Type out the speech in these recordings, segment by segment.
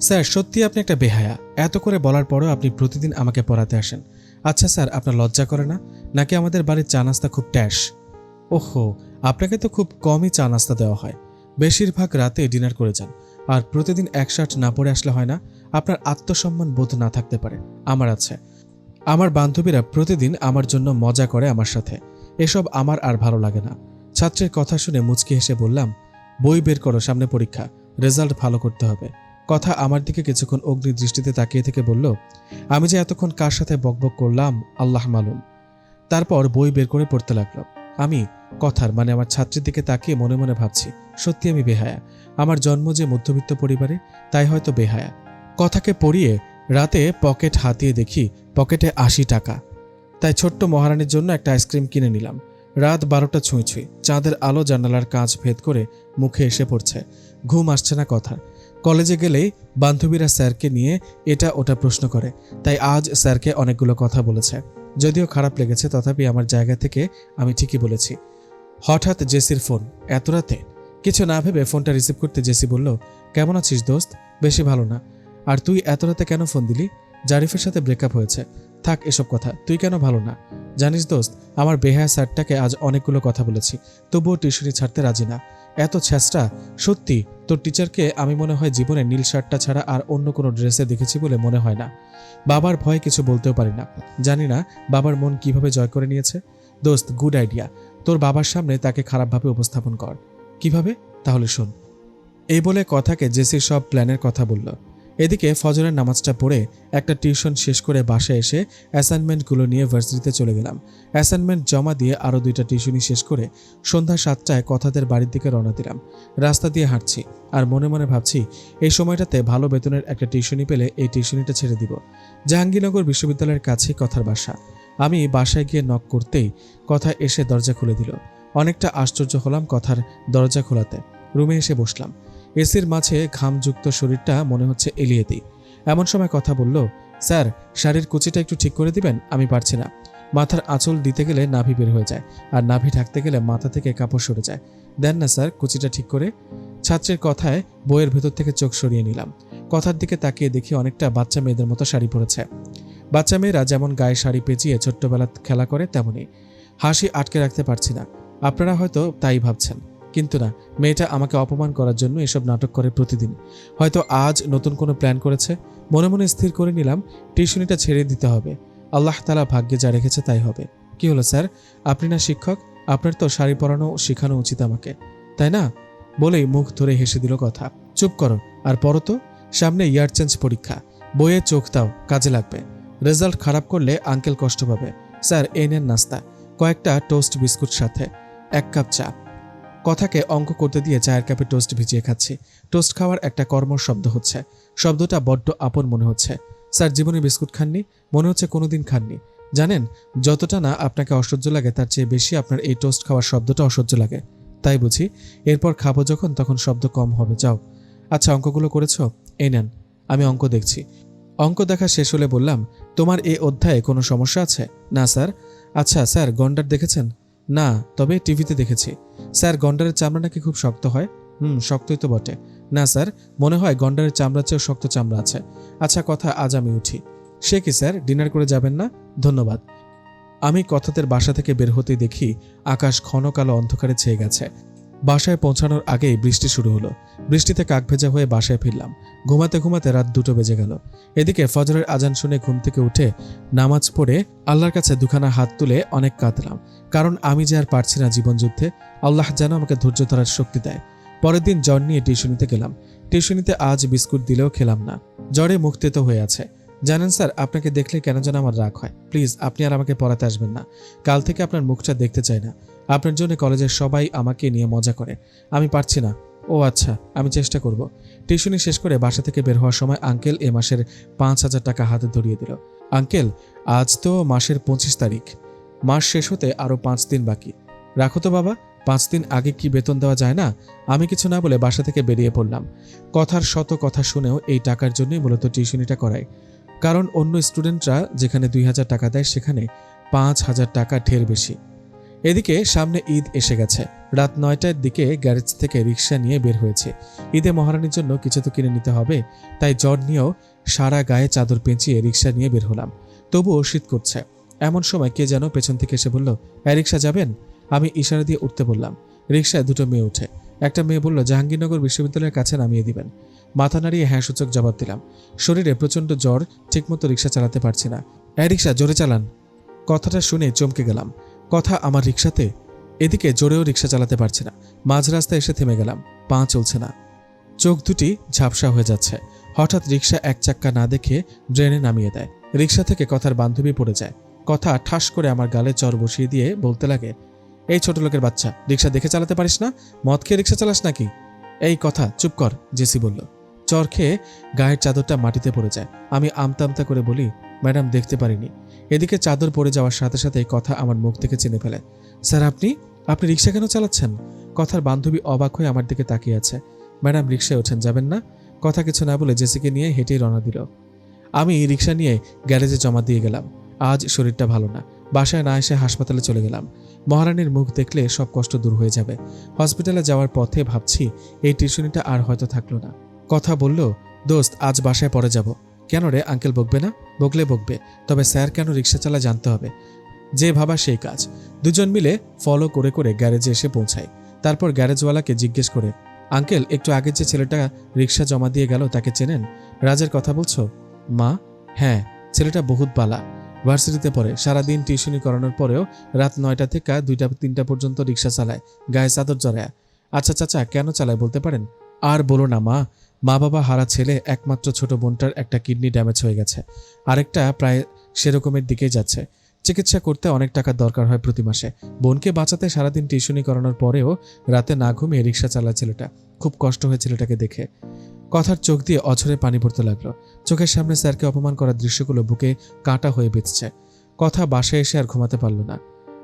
Sir, সত্যি আপনি একটা বেহায়া। এত করে বলার পরেও আপনি প্রতিদিন আমাকে পড়াতে আসেন। আচ্ছা স্যার, আপনার লজ্জা করে না? নাকি আমাদের বাড়ির চা নাস্তা খুব ট্যাশ ওহো, আপনাকে তো খুব কমই চা নাস্তা দেওয়া হয়। বেশিরভাগ রাতে ডিনার করে যান। আর প্রতিদিন এক শার্ট না পরে আসলে হয় না, আপনার আত্মসম্মান বোধ না থাকতে পারে। আমার আছে। আমার বান্ধবীরা প্রতিদিন আমার জন্য মজা করে আমার সাথে। এসব আমার আর ভালো লাগে না। ছাত্রের কথা শুনে মুচকি হেসে বললাম, বই বের করো সামনে পরীক্ষা। রেজাল্ট ভালো করতে হবে। কথা আমার দিকে কিছুক্ষণ অগ্নি দৃষ্টিতে তাকিয়ে থেকে বলল, আমি যে এতক্ষণ কার সাথে বকবক করলাম, আল্লাহ মালুম। তারপর বই বের করে পড়তে লাগল। আমি কথার মানে আমার ছাত্রীর দিকে তাকিয়ে মনে মনে ভাবছি, সত্যি আমি বেহায়া। আমার জন্ম যে মধ্যবিত্ত পরিবারে, তাই হয়তো বেহায়া। কথাকে পড়িয়ে রাতে পকেট হাতিয়ে দেখি, পকেটে আশি টাকা। তাই ছোট্ট মহারানীর জন্য একটা আইসক্রিম কিনে নিলাম। রাত বারোটা ছুঁই ছুঁই, চাঁদের আলো জানালার কাঁচ ভেদ করে মুখে এসে পড়ছে। ঘুম আসছে না কথার কলেজে গেলেই বান্ধবীরা স্যারকে নিয়ে এটা ওটা প্রশ্ন করে। তাই আজ স্যারকে অনেকগুলো কথা বলেছে। যদিও খারাপ লেগেছে, তথাপি আমার জায়গা থেকে আমি ঠিকই বলেছি। হঠাৎ জেসির ফোন, এত রাতে? কিছু না ভেবে ফোনটা রিসিভ করতে জেসি বলল, কেমন আছিস দোস্ত? বেশি ভালো না। আর তুই এত রাতে কেন ফোন দিলি? জারিফের সাথে ব্রেকআপ হয়েছে। থাক, এসব কথা, তুই কেন ভালো না? জানিস দোস্ত, আমার বেহায়া স্যারটাকে আজ অনেকগুলো কথা বলেছি, তবুও টিউশনি ছাড়তে রাজি না। এত ছ্যাঁচটা সত্যি তোর টিচারকে আমি মনে হয় জীবনে নীল শার্টটা ছাড়া আর অন্য কোনো ড্রেসে দেখেছি বলে মনে হয় না। বাবার ভয়ে কিছু বলতেও পারি না। জানি না বাবার মন কীভাবে জয় করে নিয়েছে। দোস্ত গুড আইডিয়া তোর বাবার সামনে তাকে খারাপভাবে উপস্থাপন কর। কীভাবে? তাহলে শোন। এই বলে কথাকে জেসির সব প্ল্যানের কথা বলল। এদিকে ফজরের নামাজটা পড়ে একটা টিউশন শেষ করে বাসায় এসে অ্যাসাইনমেন্টগুলো নিয়ে ভার্সিটিতে চলে গেলাম। অ্যাসাইনমেন্ট জমা দিয়ে আরও দুইটা টিউশনি শেষ করে সন্ধ্যা সাতটায় কথাদের বাড়ির দিকে রওনা দিলাম। রাস্তা দিয়ে হাঁটছি আর মনে মনে ভাবছি, এই সময়টাতে ভালো বেতনের একটা টিউশনি পেলে এই টিউশনিটা ছেড়ে দিব। জাহাঙ্গীরনগর বিশ্ববিদ্যালয়ের কাছে কথার বাসা। আমি বাসায় গিয়ে নক করতেই কথা এসে দরজা খুলে দিল। অনেকটা আশ্চর্য হলাম কথার দরজা খোলাতে। রুমে এসে বসলাম। এসির মাঝে ঘামযুক্ত শরীরটা মনে হচ্ছে এলিয়ে দিই। এমন সময় কথা বলল, স্যার, শাড়ির কুচিটা একটু ঠিক করে দিবেন? আমি পারছি না। মাথার আঁচল দিতে গেলে নাভি বের হয়ে যায়, আর নাভি ঢাকতে গেলে মাথা থেকে কাপড় সরে যায়। দেন না, স্যার, কুচিটা ঠিক করে। ছাত্রের কথায় বইয়ের ভেতর থেকে চোখ সরিয়ে নিলাম। কথার দিকে তাকিয়ে দেখি অনেকটা বাচ্চা মেয়েদের মতো শাড়ি পরেছে। বাচ্চা মেয়েরা যেমন গায়ে শাড়ি পেঁচিয়ে ছোট্টবেলা খেলা করে তেমনই হাসি আটকে রাখতে পারছি না। আপনারা হয়তো তাই ভাবছেন। কিন্তু না, মেয়েটা আমাকে অপমান করার জন্য এসব নাটক করে প্রতিদিন। হয়তো আজ নতুন কোনো প্ল্যান করেছে। মনে মনে স্থির করে নিলাম, টিউশনিটা ছেড়ে দিতে হবে। আল্লাহ তালা ভাগ্যে যা রেখেছে তাই হবে। কি হলো, স্যার? আপনি না শিক্ষক, আপনার তো শাড়ি পরানো শেখানো উচিত আমাকে। তাই না? বলেই মুখ ধরে হেসে দিল কথা। চুপ করো, আর পরো তো। সামনে ইয়ার চেঞ্জ পরীক্ষা। বইয়ে চোখ দাও, কাজে লাগবে। রেজাল্ট খারাপ করলে আঙ্কেল কষ্ট পাবে। স্যার, এই নেন নাস্তা। কয়েকটা টোস্ট বিস্কুট সাথে। এক কাপ চা। কথাকে অঙ্ক করতে দিয়ে চায়ের কাপে টোস্ট ভিজিয়ে খাচ্ছি। টোস্ট খাওয়ার একটা কর্মর শব্দ হচ্ছে। শব্দটা বড্ড আপন মনে হচ্ছে। স্যার, জীবনে বিস্কুট খাননি? মনে হচ্ছে কোনোদিন খাননি। জানেন, যতটা না আপনাকে অসহ্য লাগে, তার চেয়ে বেশি আপনার এই টোস্ট খাওয়ার শব্দটা অসহ্য লাগে। তাই বুঝি, এরপর খাব যখন, তখন শব্দ কম হবে। যাও। আচ্ছা অঙ্কগুলো করেছ? এই নেন, আমি অঙ্ক দেখছি। অঙ্ক দেখা শেষ হলে বললাম, তোমার এই অধ্যায়ে কোনো সমস্যা আছে? না, স্যার। আচ্ছা স্যার, গন্ডার দেখেছেন? না, তবে টিভিতে দেখেছি। স্যার, গন্ডারের চামড়া নাকি খুব শক্ত হয়? হুম, শক্তই তো বটে। না, স্যার, মনে হয় গন্ডারের চামড়ার চেয়েও শক্ত চামড়া আছে। আচ্ছা কথা আজ আমি উঠি। সে কি, স্যার? ডিনার করে যাবেন না? ধন্যবাদ। আমি কথাতের বাসা থেকে বের হতে দেখি আকাশ ঘন কালো অন্ধকারে ছেয়ে গেছে। বাসায় পৌঁছানোর আগেই বৃষ্টি শুরু হলো। বৃষ্টিতে কাক ভেজা হয়ে বাসায় ফিরলাম। ঘুমাতে ঘুমাতে রাত দুটো বেজে গেল। এদিকে ফজরের আজান শুনে ঘুম থেকে উঠে নামাজ পড়ে আল্লাহর কাছে দুখানা হাত তুলে অনেক কাঁদলাম। কারণ আমি যে আর পারছি না জীবনযুদ্ধে, আল্লাহ যেন আমাকে ধৈর্য ধরার শক্তি দেয়। পরের দিন জ্বর নিয়ে টিউশনিতে গেলাম। টিউশনিতে আজ বিস্কুট দিলেও খেলাম না। জ্বরে মুখ তেতো হয়ে আছে। জানেন স্যার, আপনাকে দেখলে কেন যেন আমার রাগ হয়। প্লিজ, আপনি আর আমাকে পড়াতে আসবেন না। কাল থেকে আপনার মুখটা দেখতে চাই না। আপনার জন্য কলেজের সবাই আমাকে নিয়ে মজা করে। আমি পারছি না। ও আচ্ছা আমি চেষ্টা করব। টিউশনি শেষ করে বাসা থেকে বের হওয়ার সময় আঙ্কেল এ মাসের পাঁচ হাজার টাকা হাতে ধরিয়ে দিল। আঙ্কেল, আজ তো মাসের পঁচিশ তারিখ। মাস শেষ হতে আরও পাঁচ দিন বাকি। রাখো তো বাবা, পাঁচ দিন আগে কি বেতন দেওয়া যায় না? আমি কিছু না বলে বাসা থেকে বেরিয়ে পড়লাম। কথার শত কথা শুনেও এই টাকার জন্যই মূলত টিউশনিটা করাই কারণ অন্য স্টুডেন্টরা যেখানে দুই হাজার টাকা দেয়, সেখানে পাঁচ হাজার টাকা ঢের বেশি। এদিকে সামনে ঈদ এসে গেছে। রাত নয়টার দিকে গ্যারেজ থেকে রিক্সা নিয়ে বের হয়েছে। ঈদে মহারানীর জন্য কিছু তো কিনে নিতে হবে, তাই জ্বর নিয়েও সারা গায়ে চাদর পেঁচিয়ে রিক্সা নিয়ে বের হলাম। তবুও শীত করছে। এমন সময় কে যেন পেছন থেকে এসে বলল হ্যাঁ রিক্সা যাবেন? আমি ইশারা দিয়ে উঠতে বললাম। রিক্সায় দুটো মেয়ে উঠে একটা মেয়ে বলল, জাহাঙ্গীরনগর বিশ্ববিদ্যালয়ের কাছে নামিয়ে দিবেন। মাথা নাড়িয়ে হ্যাঁ সূচক জবাব দিলাম। শরীরে প্রচণ্ড জ্বর, ঠিকমতো রিক্সা চালাতে পারছি না। হ্যাঁ রিক্সা জোরে চালান। কথাটা শুনে চমকে গেলাম। কথা আমার রিক্সাতে এদিকে জোরেও রিক্সা চালাতে পারছি না। মাঝ রাস্তায় এসে থেমে গেলাম। পা চলছে না। চোখ দুটি ঝাপসা হয়ে যাচ্ছে। হঠাৎ রিক্সা এক চাক্কা না দেখে ড্রেনে নামিয়ে দেয়। রিক্সা থেকে কথার বান্ধবী পড়ে যায়। কথা ঠাস করে আমার গালে চর বসিয়ে দিয়ে বলতে লাগে, এই ছোট লোকের বাচ্চা রিক্সা দেখে চালাতে পারিস না? মদ খেয়ে রিক্সা চালাস নাকি? এই কথা, চুপ কর, জেসি বলল। চর খেয়ে গায়ের চাদরটা মাটিতে পড়ে যায়। আমি আমতা আমতা করে বলি, ম্যাডাম, দেখতে পারিনি। এদিকে চাদর পড়ে যাওয়ার সাথে সাথে কথা আমার মুখ থেকে চিনে ফেলে। স্যার, আপনি? আপনি রিক্সা কেন চালাচ্ছেন? কথার বান্ধবী অবাক হয়ে আমার দিকে তাকিয়ে আছে। ম্যাডাম, রিক্সায় ওঠেন, যাবেন না? কথা কিছু না বলে জেসিকে নিয়ে হেঁটেই রওনা দিল। আমি রিক্সা নিয়ে গ্যারেজে জমা দিয়ে গেলাম। আজ শরীরটা ভালো না। বাসায় না এসে হাসপাতালে চলে গেলাম। মহারানীর মুখ দেখলে সব কষ্ট দূর হয়ে যাবে। হসপিটালে যাওয়ার পথে ভাবছি, এই টিউশনিটা আর হয়তো থাকল না। কথা বলল, দোস্ত, আজ বাসায় পরে যাব। কেন রে, আঙ্কেল বকবে না? বকলে বকবে, তবে স্যার কেন রিক্সা চালা জানতে হবে? যে ভাবা সেই কাজ। দুজন মিলে ফলো করে করে গ্যারেজে এসে পৌঁছায়। তারপর গ্যারেজওয়ালাকে জিজ্ঞেস করে, আঙ্কেল, একটু আগে যে ছেলেটা রিক্সা জমা দিয়ে গেল, তাকে চেনেন? রাজের কথা বলছো? মা? হ্যাঁ ছেলেটা বহুত বালা ভার্সিটিতে পড়ে, সারাদিন টিউশনি করানোর পরেও রাত নয়টা থেকে দুইটা, তিনটা পর্যন্ত রিক্সা চালায়, গায়ে চাদর জড়ায়। আচ্ছা চাচা, কেন চালায় বলতে পারেন? আর বলো না, মা। মা বাবা হারা ছেলে একমাত্র ছোট বোনটার একটা কিডনি ড্যামেজ হয়ে গেছে। আরেকটা প্রায় সেরকমের দিকেই যাচ্ছে। চিকিৎসা করতে অনেক টাকার দরকার হয় প্রতি মাসে। বোনকে বাঁচাতে সারাদিন টিউশনি করানোর পরেও রাতে না ঘুমিয়ে রিক্সা চালায় ছেলেটা। খুব কষ্ট হয় ছেলেটাকে দেখে। কথার চোখ দিয়ে অঝরে পানি পড়তে লাগল। চোখের সামনে স্যারকে অপমান করার দৃশ্যগুলো বুকে কাঁটা হয়ে বেঁচছে কথা বাসায় এসে আর ঘুমাতে পারল না।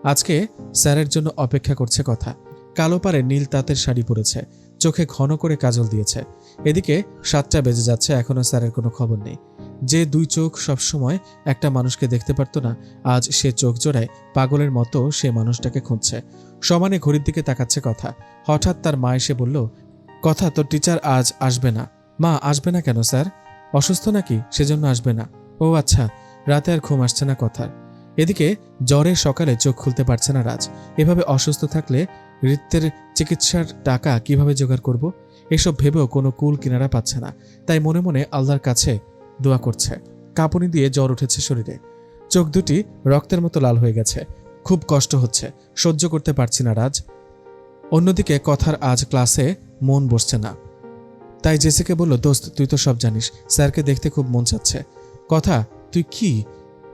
আজকে স্যারের জন্য অপেক্ষা করছে কথা। কালো পারে নীল তাঁতের শাড়ি পরেছে। চোখে ঘন করে কাজল দিয়েছে। এদিকে সাতটা বেজে যাচ্ছে, এখনও স্যারের কোনো খবর নেই। যে দুই চোখ সবসময় একটা মানুষকে দেখতে পারতো না, আজ সে চোখ জোড়ায় পাগলের মতো সে মানুষটাকে খুঁজছে। সমানে ঘড়ির দিকে তাকাচ্ছে কথা। হঠাৎ তার মা এসে বলল, কথা, তোর টিচার আজ আসবে না। মা, আসবে না কেন, স্যার? অসুস্থ নাকি? সেজন্য আসবে না। ও আচ্ছা রাতে আর ঘুম আসছে না কথার। এদিকে জ্বরে সকালে চোখ খুলতে পারছে না রাজ। এভাবে অসুস্থ থাকলে নৃত্যের চিকিৎসার টাকা কীভাবে জোগাড় করব? এসব ভেবেও কোনো কুল কিনারা পাচ্ছে না। তাই মনে মনে আল্লাহর কাছে দোয়া করছে। কাঁপুনি দিয়ে জ্বর উঠেছে শরীরে। চোখ দুটি রক্তের মতো লাল হয়ে গেছে। খুব কষ্ট হচ্ছে। সহ্য করতে পারছি না রাজ। অন্যদিকে কথার আজ ক্লাসে মন বসছে না। তাই জেসিকে বলল, দোস্ত, তুই তো সব জানিস। স্যারকে দেখতে খুব মন চাচ্ছে। কথা, তুই কি?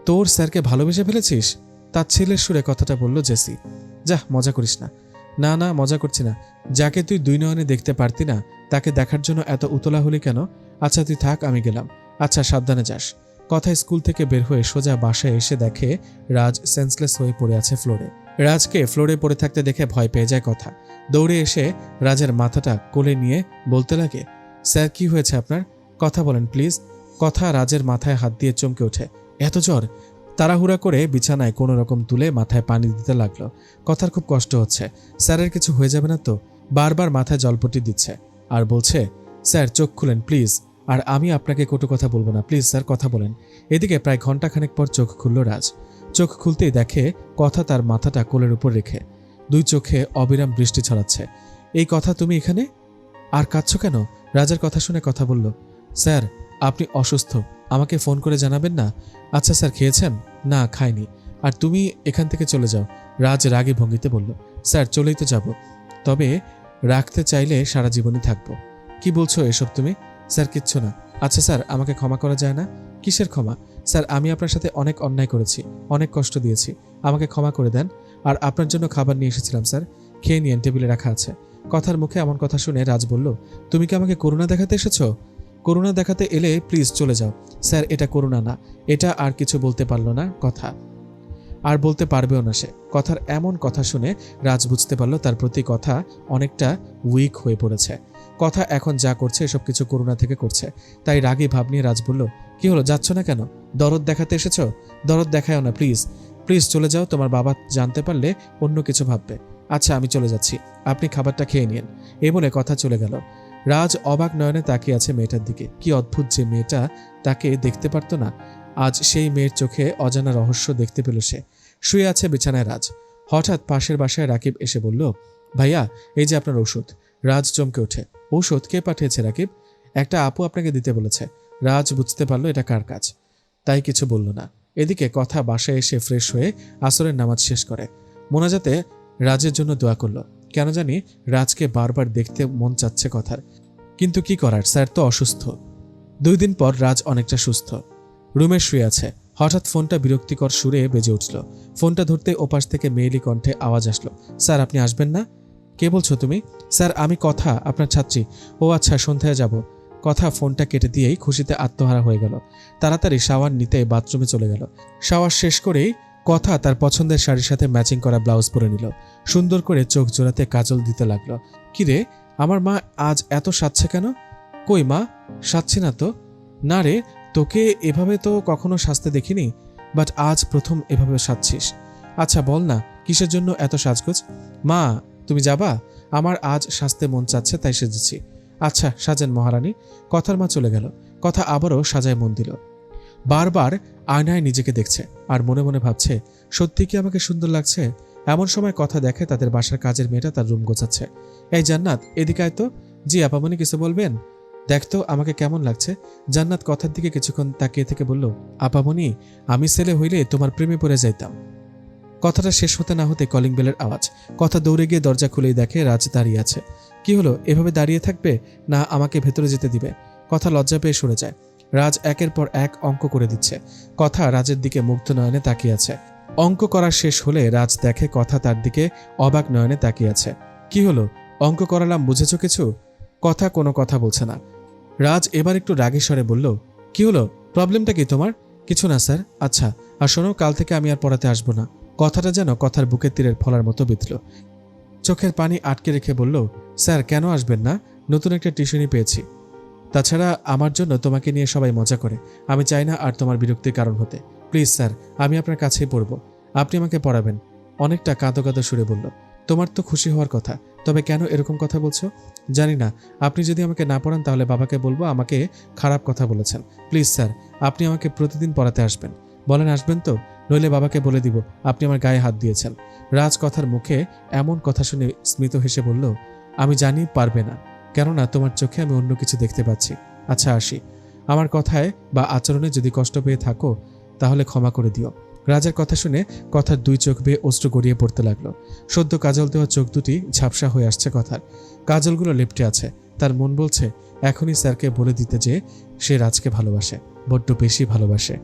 তোর স্যারকে ভালোবেসে ফেলেছিস? তার ছেলের সুরে কথাটা বলল জেসি। যাহ, মজা করিস না। না না, মজা করছি না। যাকে তুই দুই নয়নে দেখতে পারতি না, তাকে দেখার জন্য এত উতলা হলি কেন? আচ্ছা তুই থাক, আমি গেলাম। আচ্ছা সাবধানে যাস। কথা স্কুল থেকে বের হয়ে সোজা বাসায় এসে দেখে রাজ সেন্সলেস হয়ে পড়ে আছে ফ্লোরে। রাজকে ফ্লোরে পড়ে থাকতে দেখে ভয় পেয়ে যায় কথা। দৌড়ে এসে রাজের মাথাটা কোলে নিয়ে বলতে লাগে, স্যার, কি হয়েছে আপনার? কথা বলেন, প্লিজ। কথা রাজের মাথায় হাত দিয়ে চমকে ওঠে। এত জ্বর? তাড়াহুড়া করে বিছানায় কোনো রকম তুলে মাথায় পানি দিতে লাগল। কথার খুব কষ্ট হচ্ছে। স্যারের কিছু হয়ে যাবে না তো? বারবার মাথায় জলপটি দিচ্ছে আর বলছে, স্যার, চোখ খুলেন, প্লিজ। আর আমি আপনাকে কটু কথা বলব না। প্লিজ, স্যার, কথা বলেন। এদিকে প্রায় ঘন্টাখানেক পর চোখ খুলল রাজ। চোখ খুলতেই দেখে কথা তার মাথাটা কোলের উপর রেখে দুই চোখে অবিরাম বৃষ্টি ছড়াচ্ছে। এই কথা তুমি এখানে? আর কাঁদছ কেন? রাজার কথা শুনে কথা বলল, স্যার আপনি অসুস্থ। আমাকে ফোন করে জানাবেন না? আচ্ছা স্যার, খেয়েছেন? না, খাইনি। আর তুমি এখান থেকে চলে যাও। রাজ রাগে ভঙ্গিতে বলল, স্যার, চলেই তো যাব। তবে রাখতে চাইলে সারা জীবনই থাকব। কি বলছো এসব তুমি? স্যার, কিচ্ছু না। আচ্ছা স্যার, আমাকে ক্ষমা করা যায় না? কিসের ক্ষমা? স্যার, আমি আপনার সাথে অনেক অন্যায় করেছি, অনেক কষ্ট দিয়েছি। আমাকে ক্ষমা করে দেন। আর আপনার জন্য খাবার নিয়ে এসেছিলাম, স্যার। খেয়ে নিয়েন, টেবিলে রাখা আছে। কথার মুখে এমন কথা শুনে রাজ বলল, তুমি কি আমাকে করুণা দেখাতে এসেছ? করুণা দেখাতে এলে প্লিজ চলে যাও। স্যার, এটা করুণা না। এটা আর কিছু বলতে পারল না কথা। আর বলতে পারবেও না সে। কথার এমন কথা শুনে রাজ বুঝতে পারল তার প্রতি কথা অনেকটা উইক হয়ে পড়েছে। কথা এখন যা করছে, এসব কিছু করুণা থেকে করছে। তাই রাগী ভাব নিয়ে রাজ বলল, কি হলো, যাচ্ছ না কেন? দরদ দেখাতে এসেছ? দরদ দেখায়ও না প্লিজ প্লিজ চলে যাও, তোমার বাবা জানতে পারলে অন্য কিছু ভাববে। আচ্ছা আমি চলে যাচ্ছি। আপনি খাবারটা খেয়ে নিন। এ বলে কথা চলে গেল। রাজ অবাক নয়নে তাকিয়ে আছে মেয়েটার দিকে। কি অদ্ভুত যে মেয়েটা তাকে দেখতে পারতো না। আজ সেই মেয়ের চোখে অজানা রহস্য দেখতে পেল সে। শুয়ে আছে বিছানায় রাজ। হঠাৎ পাশের বাসায় রাকিব এসে বলল, ভাইয়া, এই যে আপনার ওষুধ। রাজ চমকে ওঠে। ঔষধ কে পাঠিয়েছে রাকিব? একটা আপু আপনাকে দিতে বলেছে। রাজ বুঝতে পারল এটা কার কাজ। তাই কিছু বলল না। এদিকে কথা বাসায় এসে ফ্রেশ হয়ে আসরের নামাজ শেষ করে। মোনাজাতে রাজের জন্য দোয়া করল। কেন জানি রাজকে বারবার দেখতে মন চাচ্ছে কথার। কিন্তু কি করার, স্যার তো অসুস্থ। দুই দিন পর রাজ অনেকটা সুস্থ। রুমে শুয়ে আছে। হঠাৎ ফোনটা বিরক্তিকর সুরে বেজে উঠল। ফোনটা ধরতে ওপাশ থেকে মেয়েলি কণ্ঠে আওয়াজ আসলো, স্যার, আপনি আসবেন না? কে বলছো তুমি? স্যার, আমি কথা, আপনার ছাত্রী। ও আচ্ছা সন্ধ্যায় যাব। কথা ফোনটা কেটে দিয়েই খুশিতে আত্মহারা হয়ে গেল। তাড়াতাড়ি শাওয়ার নিতে বাথরুমে চলে গেল। শাওয়ার শেষ করেই কথা তার পছন্দের শাড়ির সাথে ম্যাচিং করা ব্লাউজ পরে নিল। সুন্দর করে চোখ জোড়াতে কাজল দিতে লাগল। কিরে, আমার মা আজ এত সাজছে কেন? কই মা, সাজছে না তো? না রে, তোকে এভাবে তো কখনো সাজতে দেখিনি বাট আজ প্রথম এভাবে সাজছিস। আচ্ছা বল না, কিসের জন্য এত সাজগোজ? মা, তুমি যাবা? আমার আজ সাজতে মন চাচ্ছে, তাই সেজেছি। আচ্ছা সাজেন মহারানী। কথার মা চলে গেল। কথা আবারও সাজায় মন দিল। বারবার আয়নায় নিজেকে দেখছে আর মনে মনে ভাবছে, সত্যি কি আমাকে সুন্দর লাগছে? এমন সময় কথা দেখে তাদের বাসার কাজের মেয়েটা তার রুম গোছাচ্ছে। এই জান্নাত, এদিকে আয় তো। জি আপামনি কিছু বলবেন? দেখতো আমাকে কেমন লাগছে? জান্নাত কথার দিকে কিছুক্ষণ তাকিয়ে থেকে বলল আপামনি আমি ছেলে হইলে তোমার প্রেমে পড়ে যাইতাম। কথাটা শেষ হতে না হতে কলিং বেলের আওয়াজ। কথা দৌড়ে গিয়ে দরজা খুলেই দেখে রাজ দাঁড়িয়ে আছে। কি হলো, এভাবে দাঁড়িয়ে থাকবে না আমাকে ভেতরে যেতে দিবে? কথা লজ্জা পেয়ে সরে যায়। রাজ একের পর এক অঙ্ক করে দিচ্ছে। কথা রাজের দিকে মুগ্ধ নয়নে তাকিয়ে আছে। অঙ্ক করা শেষ হলে রাজ দেখে কথা তার দিকে অবাক নয়নে তাকিয়ে আছে। কি হলো? অঙ্ক করালাম, বুঝেছ কিছু? কথা কোনো কথা বলছে না। রাজ এবার একটু রাগী স্বরে বলল, কি হলো? প্রবলেমটা কি তোমার? কিছু না, স্যার। আচ্ছা আর শোনো, কাল থেকে আমি আর পড়াতে আসব না। কথাটা যেন কথার বুকের তীরের ফলার মতো বিঁধল। চোখের পানি আটকে রেখে বলল, স্যার, কেন আসবেন না? নতুন একটা টিউশনি পেয়েছি। তাছাড়া আমার জন্য তোমাকে নিয়ে সবাই মজা করে। আমি চাই না আর তোমার বিরক্তির কারণ হতে। প্লিজ, স্যার, আমি আপনার কাছেই পড়ব। আপনি আমাকে পড়াবেন। অনেকটা কাঁদো কাঁদো সুরে বলল, তোমার তো খুশি হওয়ার কথা। তবে কেন এরকম কথা বলছো? জানি না। আপনি যদি আমাকে না পড়ান, তাহলে বাবাকে বলব আমাকে খারাপ কথা বলেছেন। প্লিজ, স্যার, আপনি আমাকে প্রতিদিন পড়াতে আসবেন। বলেন, আসবেন তো? নইলে বাবাকে বলে দিব, আপনি আমার গায়ে হাত দিয়েছেন। রাজ কথার মুখে এমন কথা শুনে স্মিত হেসে বলল, আমি জানি পারবে না। কেননা তোমার চোখে আমি অন্য কিছু দেখতে পাচ্ছি। আচ্ছা আসি। আমার কথায় বা আচরণে যদি কষ্ট পেয়ে থাকো, তাহলে ক্ষমা করে দিও। রাজার কথা শুনে কথার দুই চোখ বেয়ে অস্ত্র গড়িয়ে পড়তে লাগল। সদ্য কাজল দেওয়া চোখ দুটি ঝাপসা হয়ে আসছে কথার। কাজলগুলো লেপটে আছে। তার মন বলছে, এখনই স্যারকে বলে দিতে যে সে রাজকে ভালোবাসে, বড্ড বেশি ভালোবাসে।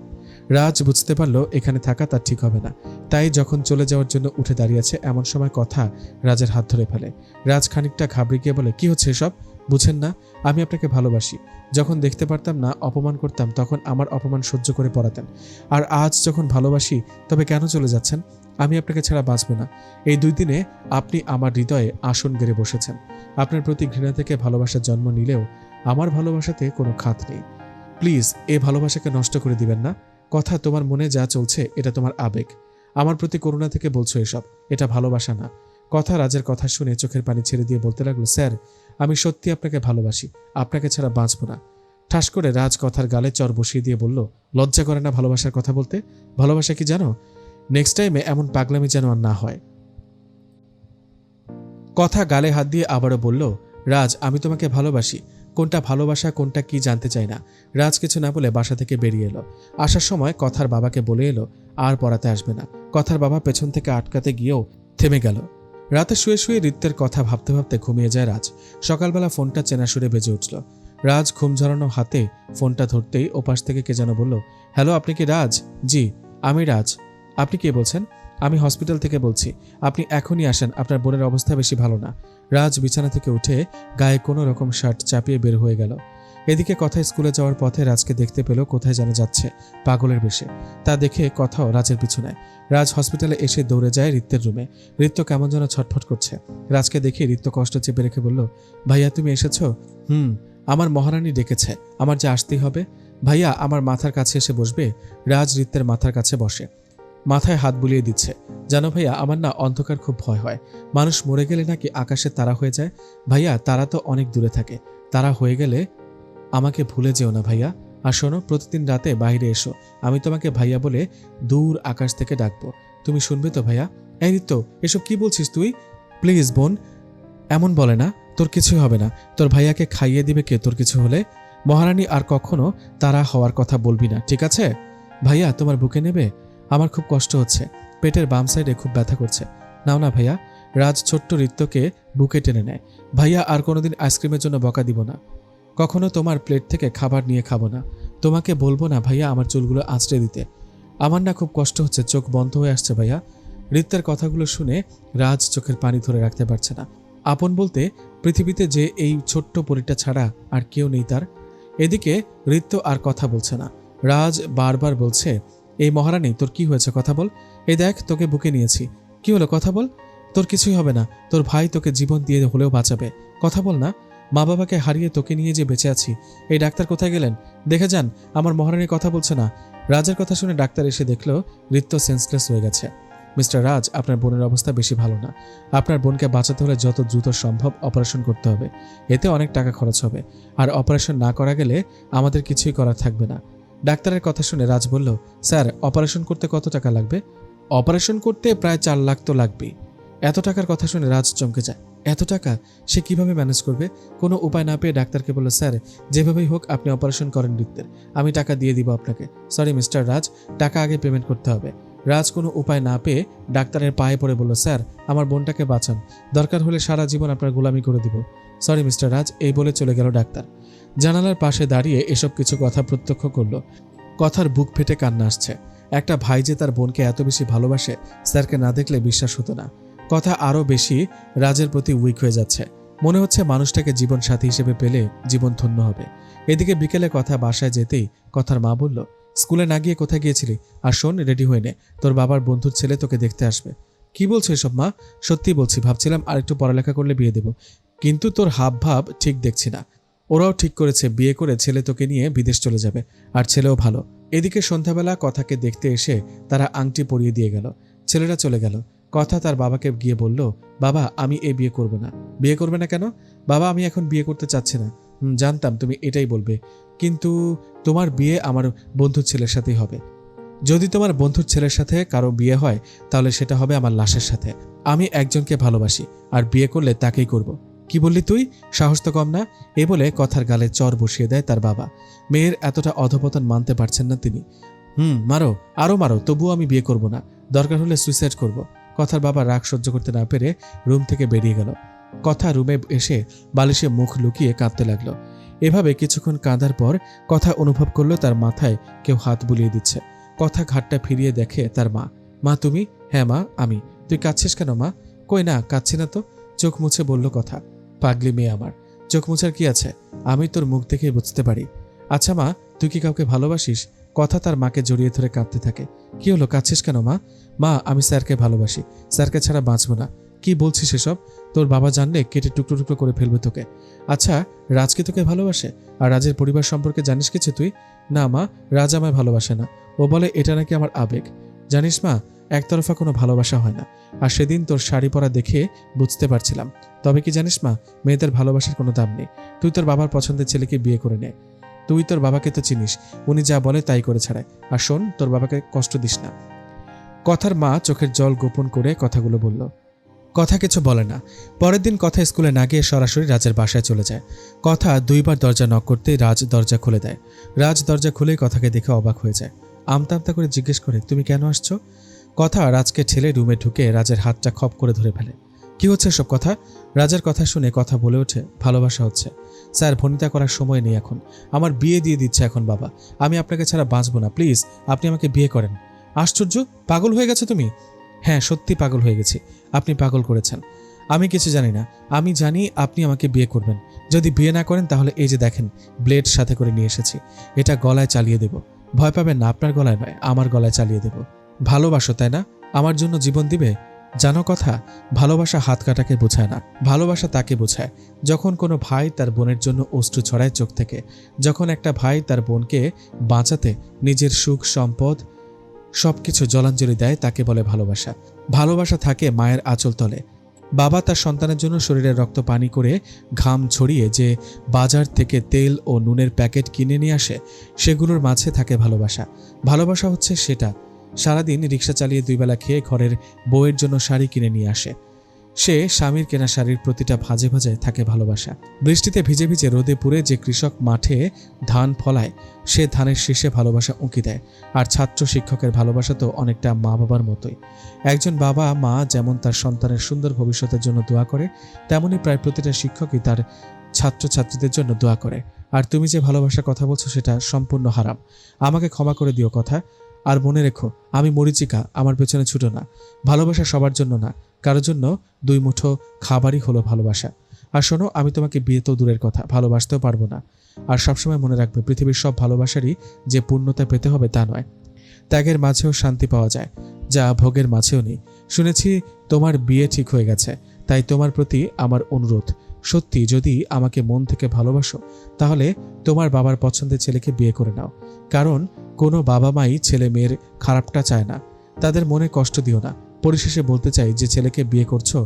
রাজ বুঝতে পারল এখানে থাকা তার ঠিক হবে না। তাই যখন চলে যাওয়ার জন্য উঠে দাঁড়িয়েছে, এমন সময় কথা রাজের হাত ধরে ফেলে। রাজ খানিকটা ঘাবড়ে গিয়ে বলে, কি হচ্ছে এসব? বুঝেন না, আমি আপনাকে ভালোবাসি। যখন দেখতে পারতাম না, অপমান করতাম, তখন আমার অপমান সহ্য করে পড়াতেন। আর আজ যখন ভালোবাসি, তবে কেন চলে যাচ্ছেন? আমি আপনাকে ছাড়া বাঁচব না। এই দুই দিনে আপনি আমার হৃদয়ে আসন গেড়ে বসেছেন। আপনার প্রতি ঘৃণা থেকে ভালোবাসার জন্ম নিলেও আমার ভালোবাসাতে কোনো খাত নেই। প্লিজ এই ভালোবাসাকে নষ্ট করে দিবেন না। কথা তোমার মনে যা চলছে, এটা তোমার আবেগ। আমার প্রতি করুণা থেকে বলছো এসব, এটা ভালোবাসা না। কথা রাজের কথা শুনে চোখের পানি ছেড়ে দিয়ে বলতে লাগল, স্যার, আমি সত্যি আপনাকে ভালোবাসি, আপনাকে ছাড়া বাঁচব না। ঠাস করে রাজ কথার গালে চর বসিয়ে দিয়ে বলল, লজ্জা করে না ভালোবাসার কথা বলতে? ভালোবাসা কি জানো? নেক্সট টাইমে এমন পাগলামি যেন আর না হয়। কথা গালে হাত দিয়ে আবারও বলল, রাজ, আমি তোমাকে ভালোবাসি কোনটা ভালোবাসা, কোনটা কি জানতে চাই না। রাজ কিছু না বলে বাসা থেকে বেরিয়ে এলো। আসার সময় কথার বাবাকে বলে এলো, আর পড়াতে আসবে না। কথার বাবা পেছন থেকে আটকাতে গিয়েও থেমে গেল। রাতে শুয়ে শুয়ে রিত্যের কথা ভাবতে ভাবতে ঘুমিয়ে যায় রাজ। সকালবেলা ফোনটা চেনা সুরে বেজে উঠল। রাজ ঘুম ঝরানো হাতে ফোনটা ধরতেই ওপাশ থেকে কে যেন বলল, হ্যালো, আপনি কি রাজ? জি, আমি রাজ। আপনি কে বলছেন? আমি হসপিটাল থেকে বলছি। আপনি এখনই আসেন, আপনার বোনের অবস্থা বেশি ভালো না। রাজ বিছানা থেকে উঠে গায়ে কোনো রকম শার্ট চাপিয়ে বের হয়ে গেল। এদিকে কথায় স্কুলে যাওয়ার পথে রাজকে দেখতে পেল কোথায় যেন যাচ্ছে পাগলের বেশে। তা দেখে কথাও রাজের পিছনে। রাজ হসপিটালে এসে দৌড়ে যায় রিত্যের রুমে। রিত্য কেমন যেন ছটফট করছে। রাজকে দেখে রিত্য কষ্ট চেপে রেখে বলল, ভাইয়া, তুমি এসেছ? হুম, আমার মহারানী ডেকেছে। আমার যে আসতেই হবে। ভাইয়া, আমার মাথার কাছে এসে বসবে? রাজ রিত্যের মাথার কাছে বসে। মাথায় হাত বুলিয়ে দিচ্ছে। জানো ভাইয়া, আমার না অন্ধকার খুব ভয় হয়। মানুষ মরে গেলে নাকি আকাশে তারা হয়ে যায়? ভাইয়া, তারা তো অনেক দূরে থাকে। তারা হয়ে গেলে আমাকে ভুলে যেও না ভাইয়া। আর শোনো, প্রতিদিন রাতে বাইরে এসো। আমি তোমাকে ভাইয়া বলে দূর আকাশ থেকে ডাকবো। তুমি শুনবে তো ভাইয়া? এই রিত্য এসব কি বলছিস তুই? প্লিজ বোন, এমন বলে না, তোর কিছুই হবে না। তোর ভাইয়াকে খাইয়ে দিবে কে তোর কিছু হলে? মহারানী আর কখনো তারা হওয়ার কথা বলবি না, ঠিক আছে? ভাইয়া, তোমার বুকে নেবে? আমার খুব কষ্ট হচ্ছে। পেটের বাম সাইডে খুব ব্যথা করছে। নাও না ভাইয়া, রাজ ছোট্ট রিত্যকে বুকে টেনে নেয়। ভাইয়া, আর কোনোদিন আইসক্রিমের জন্য বকা দিব না। কখনো তোমার প্লেট থেকে খাবার নিয়ে খাব না। তোমাকে বলব না ভাইয়া আমার চুলগুলো আঁচড়ে দিতে। আমার না খুব কষ্ট হচ্ছে, চোখ বন্ধ হয়ে আসছে ভাইয়া। রিত্তার কথাগুলো শুনে রাজ চোখের পানি ধরে রাখতে পারছে না। আপন বলতে, পৃথিবীতে যে এই ছোট্ট পরিটা ছাড়া আর কেউ নেই তার। এদিকে রিত্য আর কথা বলছে না। রাজ বারবার বলছে এই মহারানী, তোর কি হয়েছে কথা বল। এই দেখ, তোকে বুকে নিয়েছি। কি হলো কথা বল। তোর কিছুই হবে না। তোর ভাই তোকে জীবন দিয়ে হলেও বাঁচাবে। কথা বল না। মা বাবাকে হারিয়ে তোকে নিয়ে যে বেঁচে আছি। এই ডাক্তার কোথায় গেলেন? দেখে যান, আমার মহারানীর কথা বলছে না। রাজের কথা শুনে ডাক্তার এসে দেখল রিত্য সেন্সলেস হয়ে গেছে। মিস্টার রাজ, আপনার বোনের অবস্থা বেশি ভালো না। আপনার বোনকে বাঁচাতে হলে যত দ্রুত সম্ভব অপারেশন করতে হবে। এতে অনেক টাকা খরচ হবে। আর অপারেশন না করা গেলে আমাদের কিছুই করার থাকবে না। ডাক্তারের কথা শুনে রাজ বলল, স্যার, অপারেশন করতে কত টাকা লাগবে? অপারেশন করতে প্রায় চার লাখ তো লাগবেই। এত টাকার কথা শুনে রাজ চমকে যায়। এত টাকা? সে কীভাবে ম্যানেজ করবে? কোনো উপায় না পেয়ে ডাক্তারকে বলল, স্যার, যেভাবেই হোক আপনি অপারেশন করেন বৃত্তের আমি টাকা দিয়ে দিব আপনাকে। সরি মিস্টার রাজ, টাকা আগে পেমেন্ট করতে হবে। রাজ কোনো উপায় না পেয়ে ডাক্তারের পায়ে পড়ে বলল, স্যার, আমার বোনটাকে বাঁচান। দরকার হলে সারা জীবন আপনার গোলামি করে দিব। সরি মিস্টার রাজ, এই বলে চলে গেল ডাক্তার। জানালার পাশে দাঁড়িয়ে এসব কিছু কথা প্রত্যক্ষ করল। কথার বুক ফেটে কান্না আসছে। একটা ভাই যে তার বোনকে এত বেশি ভালোবাসে, স্যারকে না দেখলে বিশ্বাস হতো না। কথা আরও বেশি রাজের প্রতি উইক হয়ে যাচ্ছে। মনে হচ্ছে মানুষটাকে জীবন সাথী হিসেবে পেলে জীবন ধন্য হবে। এদিকে বিকেলে কথা বাসায় যেতেই কথার মা বলল, স্কুলে না গিয়ে কোথায় গিয়েছিলি? আর শোন, রেডি হয়ে নে। তোর বাবার বন্ধুর ছেলে তোকে দেখতে আসবে। কি বলছো এসব মা? সত্যি বলছি, ভাবছিলাম আর একটু পড়ালেখা করলে বিয়ে দেব। কিন্তু তোর হাব ভাব ঠিক দেখছি না। ওরাও ঠিক করেছে বিয়ে করে ছেলে তোকে নিয়ে বিদেশ চলে যাবে। আর ছেলেও ভালো। এদিকে সন্ধ্যাবেলা কথাকে দেখতে এসে তারা আংটি পরিয়ে দিয়ে গেল। ছেলেরা চলে গেল। কথা তার বাবাকে গিয়ে বলল বাবা আমি এ বিয়ে করব না। বিয়ে করবে না কেন? বাবা আমি এখন বিয়ে করতে চাচ্ছি না। "হুম, জানতাম তুমি এটাই বলবে। কিন্তু তোমার বিয়ে আমার বন্ধুর ছেলের সাথেই হবে। যদি তোমার বন্ধুর ছেলের সাথে কারও বিয়ে হয় তাহলে সেটা হবে আমার লাশের সাথে। আমি একজনকে ভালোবাসি আর বিয়ে করলে তাকেই করব। কি বললি তুই? সাহস তো কম না। এ বলে কথার গালে চর বসিয়ে দেয় তার বাবা। মেয়ের এতটা অধপতন মানতে পারছেন না তিনি। হুম, মারো আরও মারো, তবুও আমি বিয়ে করব না। দরকার হলে সুইসাইড করব। কথার বাবা রাগ সহ্য করতে না পেরে রুম থেকে বেরিয়ে গেল। কথা রুমে এসে বালিশে মুখ লুকিয়ে কাঁদতে লাগল। এভাবে কিছুক্ষণ কাঁদার পর কথা অনুভব করল তার মাথায় কেউ হাত বুলিয়ে দিচ্ছে। কথা ঘাটটা ফিরিয়ে দেখে তার মা। মা, তুমি? হ্যাঁ মা, আমি। তুই কাঁদছিস কেন মা? কই না, কাঁদছি না তো? চোখ মুছে বলল কথা। পাগলি মেয়ে আমার। চোখ মুছার কি আছে? আমি তোর মুখ দেখে বুঝতে পারি। আচ্ছা মা, তুই কি কাউকে ভালোবাসিস? কথা তার মাকে জড়িয়ে ধরে কাঁদতে থাকে। কি হলো, কাঁদছিস কেন মা? মা, আমি স্যারকে ভালোবাসি। স্যারকে ছাড়া বাঁচবো না। কি বলছিস এসব? তোর বাবা জানলে কেটে টুকরো টুকরো করে ফেলবে তোকে। আচ্ছা রাজ কি তোকে ভালোবাসে? আর রাজের পরিবার সম্পর্কে জানিস কিছু তুই? না মা, রাজ আমায় ভালোবাসে না। ও বলে, এটা নাকি আমার আবেগ? জানিস মা একতরফা কোনো ভালোবাসা হয় না। আর সেদিন তোর শাড়ি পরা দেখে বুঝতে পারছিলাম। তবে কি জানিস মা, মেয়েদের ভালোবাসার কোনো দাম নেই। তুই তোর বাবার পছন্দের ছেলেকে বিয়ে করে নে। তুই তোর বাবাকে তো চিনিস, উনি যা বলে তাই করে ছাড়ায়। আর শোন, তোর বাবাকে কষ্ট দিস না। কথার মা চোখের জল গোপন করে কথাগুলো বলল, কথা কিছু বলে না। পরের দিন কথা স্কুলে না গিয়ে সরাসরি রাজের বাসায় চলে যায়। কথা দুইবার দরজা নক করতেই রাজ দরজা খুলে দেয়। রাজ দরজা খুলেই কথাকে দেখে অবাক হয়ে যায়। আমতা আমতা করে জিজ্ঞেস করে, তুমি কেন আসছো? কথা রাজকে ঠেলে রুমে ঢুকে রাজের হাতটা খপ করে ধরে ফেলে। কি হচ্ছে সব কথা? রাজার কথা শুনে কথা বলে ওঠে, ভালোবাসা হচ্ছে। স্যার, ভনিতা করার সময় নেই এখন। আমার বিয়ে দিয়ে দিচ্ছে এখন বাবা। আমি আপনাকে ছাড়া বাঁচবো না, প্লিজ। আপনি আমাকে বিয়ে করেন। আশ্চর্য, পাগল হয়ে গেছো তুমি? হ্যাঁ সত্যি পাগল হয়ে গেছি। আপনি পাগল করেছেন। আমি কিছু জানি না। আমি জানি আপনি আমাকে বিয়ে করবেন। যদি বিয়ে না করেন তাহলে এই যে দেখেন, ব্লেড সাথে করে নিয়ে এসেছি। এটা গলায় চালিয়ে দেব। ভয় পাবেন না, আপনার গলায় নয়, আমার গলায় চালিয়ে দেব। ভালোবাসো, তাই না? আমার জন্য জীবন দিবে? জানো কথা, ভালোবাসা হাত কাটাকে বোঝায় না। ভালোবাসা তাকে বোঝায়। যখন কোনো ভাই তার বোনের জন্য অশ্রু ছড়ায় চোখ থেকে, যখন একটা ভাই তার বোনকে বাঁচাতে নিজের সুখ, সম্পদ সব কিছু জলাঞ্জলি দেয়, তাকে বলে ভালোবাসা। ভালোবাসা থাকে মায়ের আঁচল তলে। বাবা তার সন্তানের জন্য শরীরে রক্ত পানি করে ঘাম ছড়িয়ে যে বাজার থেকে তেল ও নুনের প্যাকেট কিনে নিয়ে আসে, সেগুলোর মাঝে থাকে ভালোবাসা। ভালোবাসা হচ্ছে সেটা সারাদিন রিক্সা চালিয়ে দুই বেলা খেয়ে ঘরের বউয়ের জন্য শাড়ি কিনে নিয়ে আসে। সে স্বামীর কেনা শাড়ির প্রতিটা ভাজে ভাজে থাকে ভালোবাসা। বৃষ্টিতে ভিজে ভিজে রোদে পুড়ে যে কৃষক মাঠে ধান ফলায়, সে ধানের শীষে ভালোবাসা উঁকি দেয়। আর ছাত্র শিক্ষকের ভালোবাসা তো অনেকটা মা বাবার মতোই। একজন বাবা, মা যেমন তার সন্তানের সুন্দর ভবিষ্যতের জন্য দোয়া করে, তেমনি প্রায় প্রতিটা শিক্ষকই তার ছাত্রছাত্রীদের জন্য দোয়া করে। আর তুমি যে ভালোবাসার কথা বলছো, সেটা সম্পূর্ণ হারাম। আমাকে ক্ষমা করে দিও কথা। আর মনে রেখো, আমি মরিচিকা, আমার পেছনে ছুটো না। ভালোবাসা সবার জন্য না, কারোর জন্য দুই মুঠো খাবারই হলো ভালোবাসা। আর শোনো, আমি তোমাকে বিয়ে তো দূরের কথা, ভালোবাসতেও পারব না। আর সবসময় মনে রাখবে, পৃথিবীর সব ভালোবাসারই যে পূর্ণতা পেতে হবে তা নয়। ত্যাগের মাঝেও শান্তি পাওয়া যায়, যা ভোগের মাঝেও নেই। শুনেছি, তোমার বিয়ে ঠিক হয়ে গেছে, তাই তোমার প্রতি আমার অনুরোধ। সত্যি যদি আমাকে মন থেকে ভালোবাসো, তাহলে তোমার বাবার পছন্দের ছেলেকে বিয়ে করে নাও। কারণ কোনো বাবা মাই ছেলে মেয়ের খারাপটা চায় না। তাদের মনে কষ্ট দিও না। পরিশেষে বলতে চাই, যে ছেলেকে বিয়ে করছ,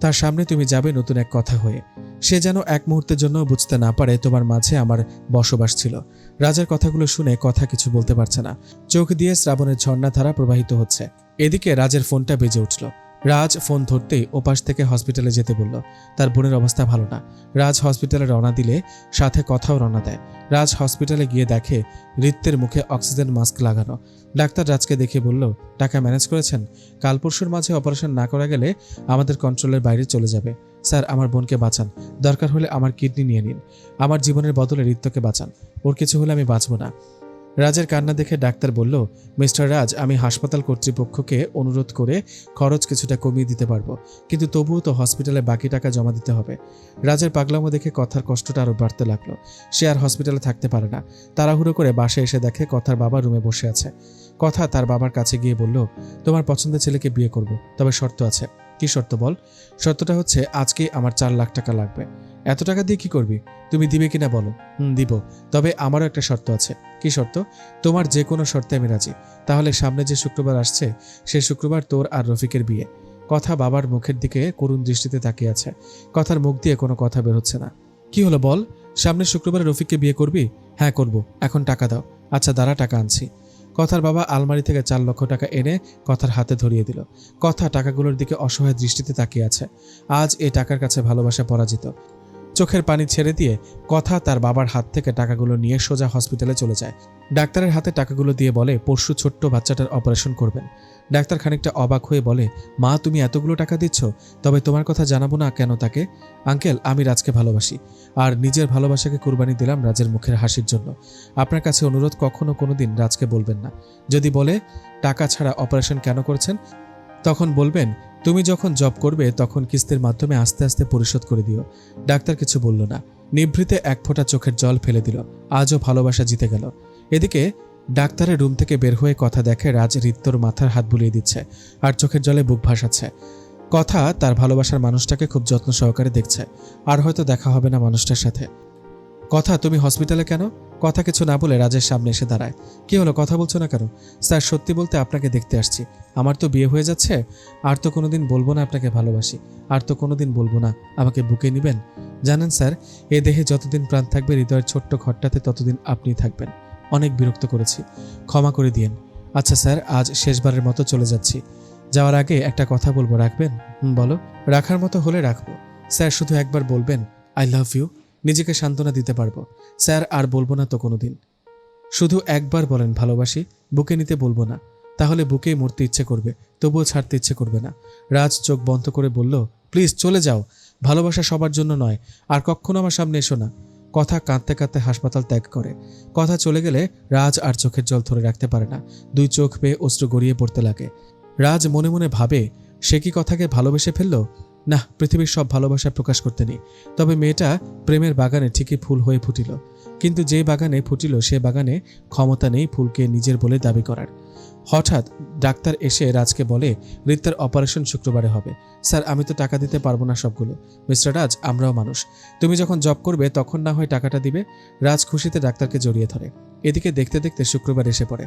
তার সামনে তুমি যাবে নতুন এক কথা হয়ে। সে যেন এক মুহূর্তের জন্য বুঝতে না পারে, তোমার মাঝে আমার বসবাস ছিল। রাজার কথাগুলো শুনে কথা কিছু বলতে পারছে না। চোখ দিয়ে শ্রাবণের ঝর্ণাধারা প্রবাহিত হচ্ছে। এদিকে রাজের ফোনটা বেজে উঠল। রাজ ফোন ধরতেই ওপাশ থেকে হসপিটালে যেতে বলল। তার বোনের অবস্থা ভালো না। রাজ হসপিটালে রওনা দিলে সাথে কথাও রওনা দেয়। রাজ হসপিটালে গিয়ে দেখে রিত্তের মুখে অক্সিজেন মাস্ক লাগানো। ডাক্তার রাজকে দেখে বলল, টাকা ম্যানেজ করেছেন? কাল পরশুর মাঝে অপারেশন না করা গেলে আমাদের কন্ট্রোলের বাইরে চলে যাবে। স্যার, আমার বোনকে বাঁচান। দরকার হলে আমার কিডনি নিয়ে নিন। আমার জীবনের বদলে রিত্তকে বাঁচান। ওর কিছু হলে আমি বাঁচব না। রাজের কান্না দেখে ডাক্তার বলল, মিস্টার রাজ, আমি হাসপাতাল কর্তৃপক্ষকে অনুরোধ করে খরচ কিছুটা কমিয়ে দিতে পারব, কিন্তু তবুও তো হসপিটালে বাকি টাকা জমা দিতে হবে। রাজের পাগলামো দেখে কথার কষ্টটা আরও বাড়তে লাগল। সে আর হসপিটালে থাকতে পারে না। তাড়াহুড়ো করে বাসায় এসে দেখে কথার বাবা রুমে বসে আছে। কথা তার বাবার কাছে গিয়ে বলল, তোমার পছন্দের ছেলেকে বিয়ে করব, তবে শর্ত আছে। কি শর্ত বল? শর্তটা হচ্ছে আজকে আমার চার লাখ টাকা লাগবে। এত টাকা দিয়ে কি করবি? তুমি দিবে কিনা বলো। হুম, দিব। তবে আমারও একটা শর্ত আছে। কি শর্ত? তোমার যে কোনো শর্তে আমি রাজি। তাহলে সামনে যে শুক্রবার আসছে, সে শুক্রবার তোর আর রফিকের বিয়ে। কথা বাবার মুখের দিকে করুণ দৃষ্টিতে তাকিয়ে আছে। কথার মুখ দিয়ে কোনো কথা বের হচ্ছে না। কি হলো বল? সামনে শুক্রবার রফিককে বিয়ে করবি? হ্যাঁ করব। এখন টাকা দাও। আচ্ছা দাঁড়া, টাকা আনছি। কথার বাবা আলমারি থেকে চার লক্ষ টাকা এনে কথার হাতে ধরিয়ে দিল। কথা টাকাগুলোর দিকে অসহায় দৃষ্টিতে তাকিয়ে আছে। আজ এই টাকার কাছে ভালোবাসা পরাজিত। চোখের পানি ছেড়ে দিয়ে কথা তার বাবার হাত থেকে টাকাগুলো নিয়ে সোজা হসপিটালে চলে যায়। ডাক্তারের হাতে টাকাগুলো দিয়ে বলে, পরশু ছোট্ট বাচ্চাটার অপারেশন করবেন। ডাক্তার খানিকটা অবাক হয়ে বলে, মা, তুমি এতগুলো টাকা দিচ্ছ, তবে তোমার কথা জানাব না কেন তাকে? আঙ্কেল, আমি রাজকে ভালোবাসি, আর নিজের ভালোবাসাকে কুরবানি দিলাম রাজের মুখের হাসির জন্য। আপনার কাছে অনুরোধ কখনো কোনোদিন রাজকে বলবেন না। যদি বলে, টাকা ছাড়া অপারেশন কেন করছেন? তখন বলবেন তুমি যখন জব করবে, তখন কিস্তির মাধ্যমে আস্তে আস্তে পরিশোধ করে দিও। ডাক্তার কিছু বলল না। নিভৃতে এক ফোঁটা চোখের জল ফেলে দিল। আজও ভালোবাসা জিতে গেল। এদিকে ডাক্তারের রুম থেকে বের হয়ে কথা দেখে রাজ রিত্তর মাথার হাত বুলিয়ে দিচ্ছে আর চোখের জলে বুক ভাসাচ্ছে। কথা তার ভালোবাসার মানুষটাকে খুব যত্ন সহকারে দেখছে। আর হয়তো দেখা হবে না মানুষটার সাথে। কথা, তুমি হসপিটালে কেন? কথা কিছু না বলে রাজের সামনে এসে দাঁড়ায়। কি হলো, কথা বলছো না কেন? স্যার, সত্যি বলতে আপনাকে দেখতে আসছি। আমার তো বিয়ে হয়ে যাচ্ছে, আর তো কোনোদিন বলব না আপনাকে ভালোবাসি, আর তো কোনোদিন বলব না আমাকে বুকে নেবেন। জানেন স্যার, এ দেহে যতদিন প্রাণ থাকবে, হৃদয়ের ছোট্ট ঘরটাতে ততদিন আপনি থাকবেন। অনেক বিরক্ত করেছি। ক্ষমা করে দিয়েন। আচ্ছা স্যার, আজ শেষবারের মতো চলে যাচ্ছি। যাওয়ার আগে একটা কথা বলব, রাখবেন? বলো। রাখার মতো হলে রাখব। স্যার, শুধু একবার বলবেন, আই লাভ ইউ। নিজেকে সান্ত্বনা দিতে পারব। স্যার, আর বলব না তো কোনোদিন। শুধু একবার বলেন, ভালোবাসি, বুকে নিতে বলব না। তাহলে বুকেই মরতে ইচ্ছে করবে, তবুও ছাড়তে ইচ্ছে করবে না। রাজ চোখ বন্ধ করে বলল, প্লিজ, চলে যাও। ভালোবাসা সবার জন্য নয়। আর কখনো আমার সামনে এসো না। কথা কাঁদতে কাঁদতে হাসপাতাল ত্যাগ করে। কথা চলে গেলে রাজ আর চোখের জল ধরে রাখতে পারে না। দুই চোখ পেয়ে অস্ত্র গড়িয়ে পড়তে লাগে। রাজ মনে মনে ভাবে, সে কি কথাকে ভালোবেসে ফেলল? না, পৃথিবীর সব ভালোবাসা প্রকাশ করতে নেই। তবে মেয়েটা প্রেমের বাগানে ঠিকই ফুল হয়ে ফুটিল। কিন্তু যে বাগানে ফুটিল, সে বাগানে ক্ষমতা নেই ফুলকে নিজের বলে দাবি করার। হঠাৎ ডাক্তার এসে রাজকে বলে, রিত্তার অপারেশন শুক্রবারে হবে। স্যার, আমি তো টাকা দিতে পারব না সবগুলো। মিস্টার রাজ, আমরাও মানুষ। তুমি যখন জব করবে, তখন না হয় টাকাটা দিবে। রাজ খুশিতে ডাক্তারকে জড়িয়ে ধরে। এদিকে দেখতে দেখতে শুক্রবার এসে পড়ে।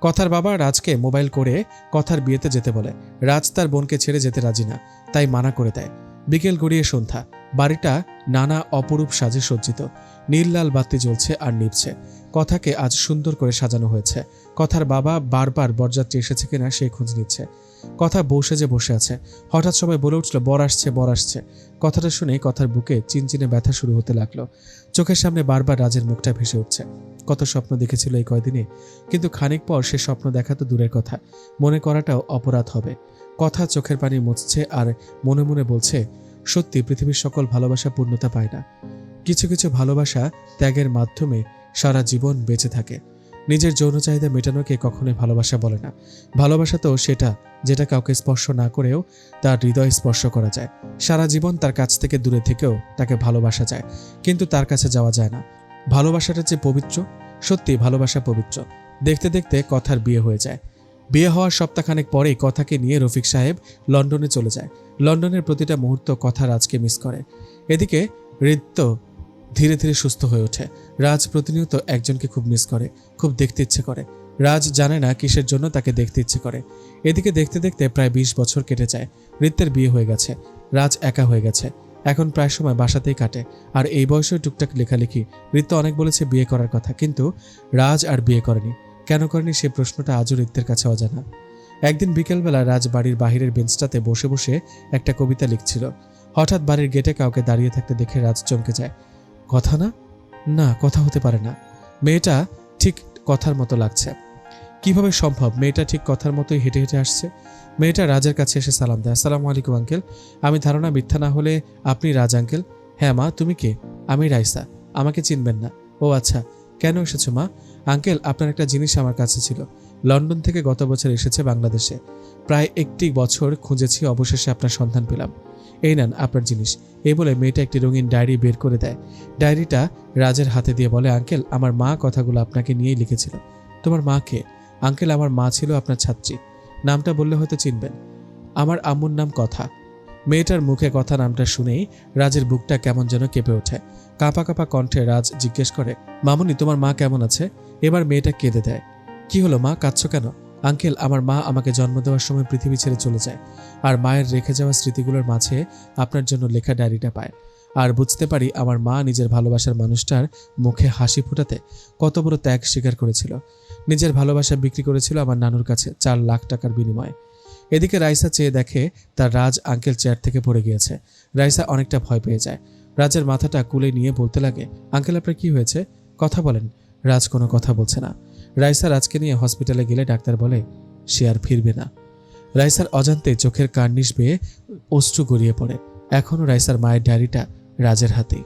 কথার বাবা রাজকে মোবাইল করে কথার বিয়েতে যেতে বলে। রাজ তার বোনকে ছেড়ে যেতে রাজি না। তাই মানা করে দেয়। বিকেল গড়িয়ে সন্ধ্যা। বাড়িটা নানা অপরূপ সাজে সজ্জিত। নীল লাল বাতি জ্বলছে আর নিভছে। কথাকে আজ সুন্দর করে সাজানো হয়েছে। কথার বাবা বারবার বরযাত্রী এসেছে কিনা সেই খোঁজ নিচ্ছে। কথা বসে যে বসে আছে। হঠাৎ সবাই বলে উঠল, বর আসছে বর আসছে। কথাটা শুনে কথার বুকে চিনচিনে ব্যথা শুরু হতে লাগল। চোখের সামনে বারবার রাজের মুখটা ভেসে উঠছে। কত স্বপ্ন দেখেছিল এই কয়দিনে। কিন্তু খানিক পর সে স্বপ্ন দেখা তো দূরের কথা। মনে করাটাও অপরাধ হবে। কথা চোখের পানি মুছছে আর মনে মনে বলছে, সত্যি, পৃথিবীর সকল ভালোবাসা পূর্ণতা পায় না। কিছু কিছু ভালোবাসা ত্যাগের মাধ্যমে সারা জীবন বেঁচে থাকে। নিজের যৌন চাহিদা মেটানোকে কখনোই ভালোবাসা বলে না। ভালোবাসা তো সেটা যেটা কাউকে স্পর্শ না করেও তার হৃদয় স্পর্শ করা যায়। সারা জীবন তার কাছ থেকে দূরে থেকেও তাকে ভালোবাসা যায়। কিন্তু তার কাছে যাওয়া যায় না। ভালোবাসাটা যে পবিত্র সত্যি ভালোবাসা পবিত্র। দেখতে দেখতে কথার বিয়ে হয়ে যায়। বিয়ে হওয়ার সপ্তাহখানেক পরেই কথাকে নিয়ে রফিক সাহেব লন্ডনে চলে যায়। লন্ডনের প্রতিটা মুহূর্ত কথা রাজকে মিস করে। এদিকে হৃত্য ধীরে ধীরে সুস্থ হয়ে ওঠে। রাজ প্রতিনিয়ত একজনকে খুব মিস করে, খুব দেখতে ইচ্ছে করে। রাজ জানে না কিসের জন্য তাকে দেখতে ইচ্ছে করে। এদিকে দেখতে দেখতে প্রায় বিশ বছর কেটে যায়। ঋত্যের বিয়ে হয়ে গেছে। রাজ একা হয়ে গেছে। এখন প্রায় সময় বাসাতেই কাটে। আর এই বয়সেও টুকটাক লেখালেখি। ঋত্য অনেক বলেছে বিয়ে করার কথা। কিন্তু রাজ আর বিয়ে করেনি। কেন করেনি সে প্রশ্নটা আজও ঋত্যের কাছে অজানা। একদিন বিকেলবেলা রাজ বাড়ির বাহিরের বেঞ্চটাতে বসে বসে একটা কবিতা লিখছিল। হঠাৎ বাড়ির গেটে কাউকে দাঁড়িয়ে থাকতে দেখে রাজ চমকে যায়। কথা না? না, কথা হতে পারে না। মেয়েটা ঠিক কথার মতো লাগছে। কীভাবে সম্ভব? মেয়েটা ঠিক কথার মতোই হেঁটে হেঁটে আসছে। মেয়েটা রাজের কাছে এসে সালাম দেয়। আসসালামু আলাইকুম, আঙ্কেল। আমি ধারণা মিথ্যা না হলে আপনি রাজ আঙ্কেল? হ্যাঁ মা। তুমি কে? আমি রাইসা। আমাকে চিনবেন না। ও আচ্ছা। কেন এসেছ, মা? আঙ্কেল, আপনার একটা জিনিস আমার কাছে ছিল। লন্ডন থেকে গত বছর এসেছে বাংলাদেশে। প্রায় একটি বছর খুঁজেছি, অবশেষে আপনার সন্ধান পেলাম। এই নেন আপনার জিনিস। এই বলে মেয়েটা একটি রঙিন ডায়েরি বের করে দেয়। ডায়েরিটা রাজের হাতে দিয়ে বলে, আঙ্কেল, আমার মা কথাগুলো আপনাকে নিয়েই লিখেছিল। তোমার মা কে? আঙ্কেল, আমার মা ছিল আপনার ছাত্রী। নামটা বললে হয়তো চিনবেন। আমার আম্মুর নাম কথা। মেয়েটার মুখে কথা নামটা শুনেই রাজের বুকটা কেমন যেন কেঁপে ওঠে। কাঁপা কাঁপা কণ্ঠে রাজ জিজ্ঞেস করে, মামুনি, তোমার মা কেমন আছে? এবার মেয়েটা কেঁদে দেয়, কি হলো মা, কাঁদছো কেন? আঙ্কেল, আমার মা আমাকে জন্ম দেওয়ার সময় পৃথিবী ছেড়ে চলে যায়, আর মায়ের রেখে যাওয়া স্মৃতিগুলোর মাঝে আপনার জন্য লেখা ডায়েরিটা পায়। আর বুঝতে পারি আমার মা নিজের ভালোবাসার মানুষটার মুখে হাসি ফোটাতে কত বড় ত্যাগ স্বীকার করেছিল। নিজের ভালোবাসা বিক্রি করেছিল আমার নানুর কাছে চার লাখ টাকার বিনিময়ে। এদিকে রাইসা চেয়ে দেখে তার রাজ আঙ্কেল চেয়ার থেকে পড়ে গিয়েছে। রাইসা অনেকটা ভয় পেয়ে যায়। রাজের মাথাটা কুলে নিয়ে বলতে লাগে, আঙ্কেল, আপনার কি হয়েছে? কথা বলেন। রাজ কোনো কথা বলছে না। রাইসা রাজকে নিয়ে হসপিটালে গেলে ডাক্তার বলে, সে আর ফিরবে না। রাইসার অজান্তে চোখের কার্নিশ বেয়ে অশ্রু গড়িয়ে পড়ে। এখনও রাইসার মায়ের ডায়েরিটা রাজের হাতেই।